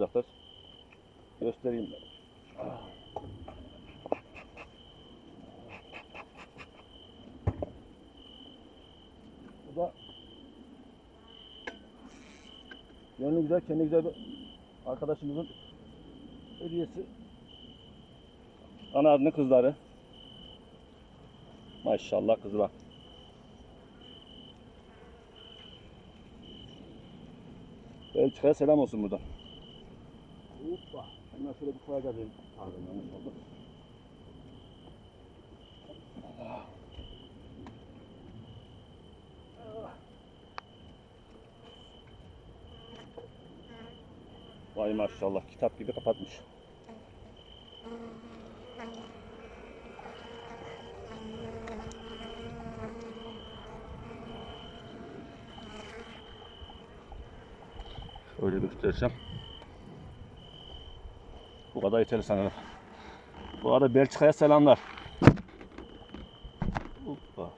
olacaktır. Göstereyim ben. Bu da Gönlü güzel, kendi güzel bir arkadaşımızın hediyesi. Ana adının kızları. Maşallah kızlar. Belçika'ya selam olsun buradan. Hoppa. Hemen şöyle bir koyacağız. Pardon yanlış oldu. Vay maşallah kitap gibi kapatmış. Şöyle göstereceğim. Bu kadar yeterli sanırım. Bu arada Belçika'ya selamlar. Hoppa.